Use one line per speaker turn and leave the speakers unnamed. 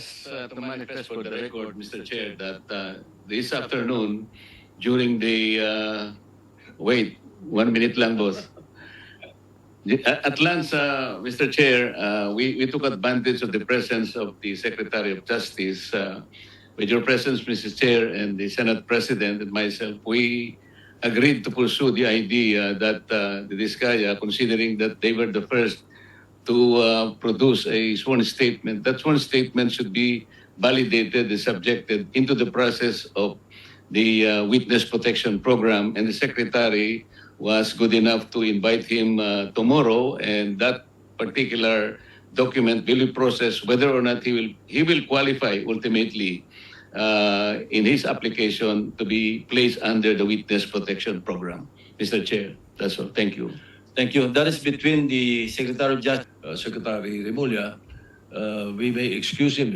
just uh, to manifest for the record, Mr. Chair, that uh, this afternoon, during the, uh, wait, one minute lang, boss. The- At Lance, uh, Mr. Chair, uh, we, we took advantage of the presence of the Secretary of Justice. uh, With your presence, Mrs. Chair, and the Senate President and myself, we agreed to pursue the idea that uh, the Diskaya, considering that they were the first to uh, produce a sworn statement. That sworn statement should be validated and subjected into the process of the uh, witness protection program, and the secretary was good enough to invite him uh, tomorrow, and that particular document will be processed whether or not he will he will qualify ultimately uh, in his application to be placed under the witness protection program. Mr. Chair, that's all. Thank you.
Thank you. That is between the Secretary of Justice, uh, Secretary Remulla. Uh, we may excuse him